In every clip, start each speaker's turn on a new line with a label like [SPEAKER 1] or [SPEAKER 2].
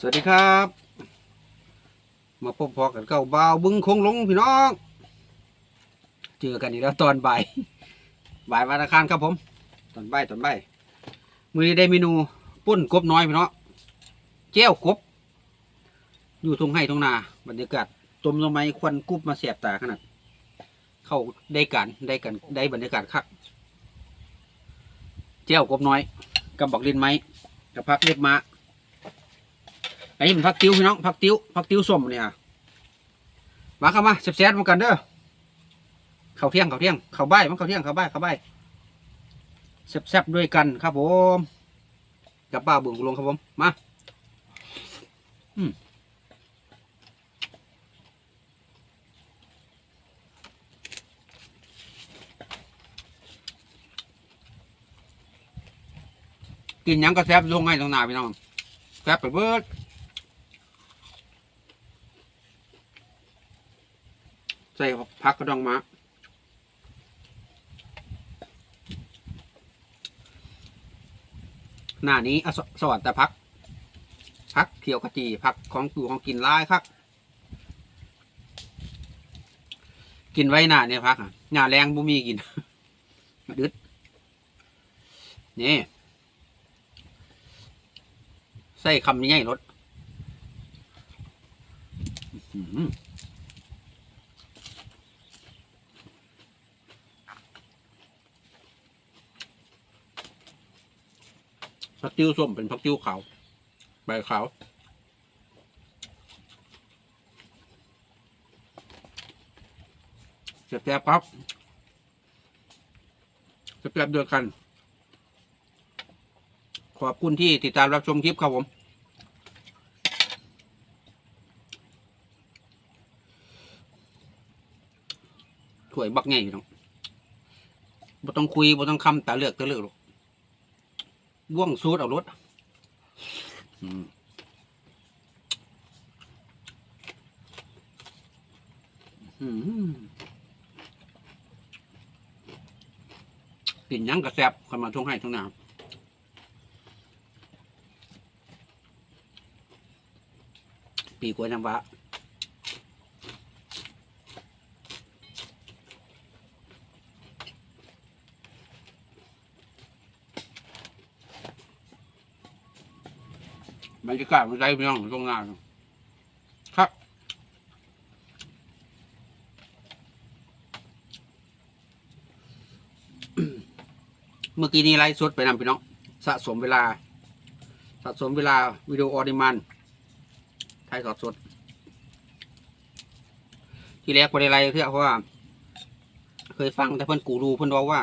[SPEAKER 1] สวัสดีครับ มาพบพอกันเก่าบ่าวบึงคงหลงพี่น้อง เจอกันอีกแล้วตอนบ่าย บ่ายวันอังคารครับผม ตอนบ่ายตอนบ่ายมือนี้ได้เมนูปุ้นกบน้อยพี่น้องเจ้วกบ อยู่ตรงให้ตรงนาบรรยากาศต้มลงไม้ควันกุบมาเสียบตาขนาด เข้าได้กันได้กันได้บรรยากาศคักเจ้วกบน้อยกับบักลินไม้กับพักเล็บม้า อันนี้มันผักติ้วพี่น้องผักติ้วผักติ้วส้มเนี่ยมาเข้ามาแซ่บๆมากันเด้อข้าวเที่ยงข้าวเที่ยงข้าวใบมันข้าวเที่ยงข้าวใบายข้าวใบายแซ่บๆด้วยกันครับผมกับป้าบุญกุลงครับผมมาอืมกินยังก็แซ่บลงให้ตรงหน้าพี่น้องแซ่บไปเบิด ใส่พักกระดองมาหน้านี้อสสวัสดแต่พัก พักเขียวกะจีพักของอยู่ของกินร้ายครับ กินไว้หน้าเนี่ยพักหน้าแรงบุมีกินดึดนี่ใส่คำนี้ไงรถ อื้อ ผักติ้วส้มเป็นผักติ้วขาวใบขาวแซ่บครับแซ่บด้วยกัน ขอบคุณที่ติดตามรับชมคลิปครับผมถวยบักไงพี่น้องบ่ต้องคุยบ่ต้องคำตาเลือกตาเลือกหรอก ว่วงสูดเอารถอืมอืมกินยังกระแซบคนมาทุ่งให้ทุ่งนาปีกล้วยน้ำว้า บรรยากาศมันได้พี่น้องทุ่งนาครับเมื่อกี้นี้ไลฟ์สดไปนำพี่น้องสะสมเวลา สะสมเวลาวิดีโอออดิมันไทยสดสด ที่แรกไปได้ไลฟ์เพื่อเพราะว่า เคยฟังแต่เพื่อนกูรูเพื่อนบอกว่า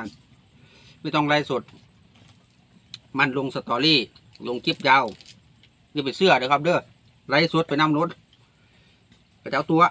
[SPEAKER 1] ไม่ต้องไลฟ์สด มันลงสตอรี่ ลงคลิปยาว อย่าไปเสื้อเด้อครับเด้อไลฟ์สดไปนำรถกระเจ้าตัว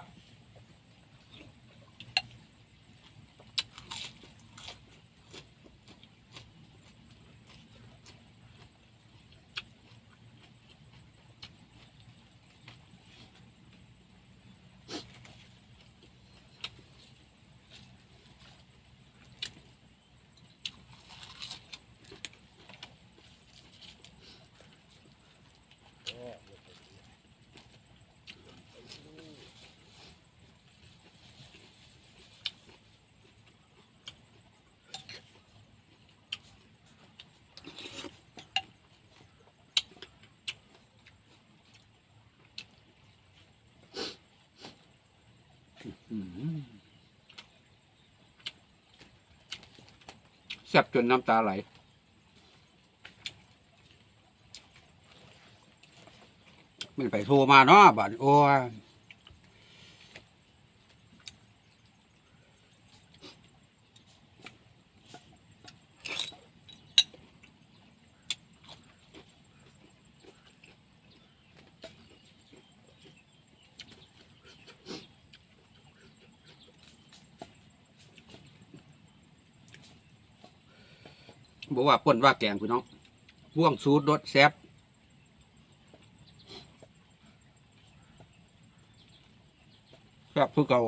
[SPEAKER 1] แซ่บจนน้ำตาไหลมันไปโทรมาเนาะบัดโอ้ บอกว่าป่นว่าแกงพี่น้องพ่วงสูตรรสแซ่บแซ่บคือเก่า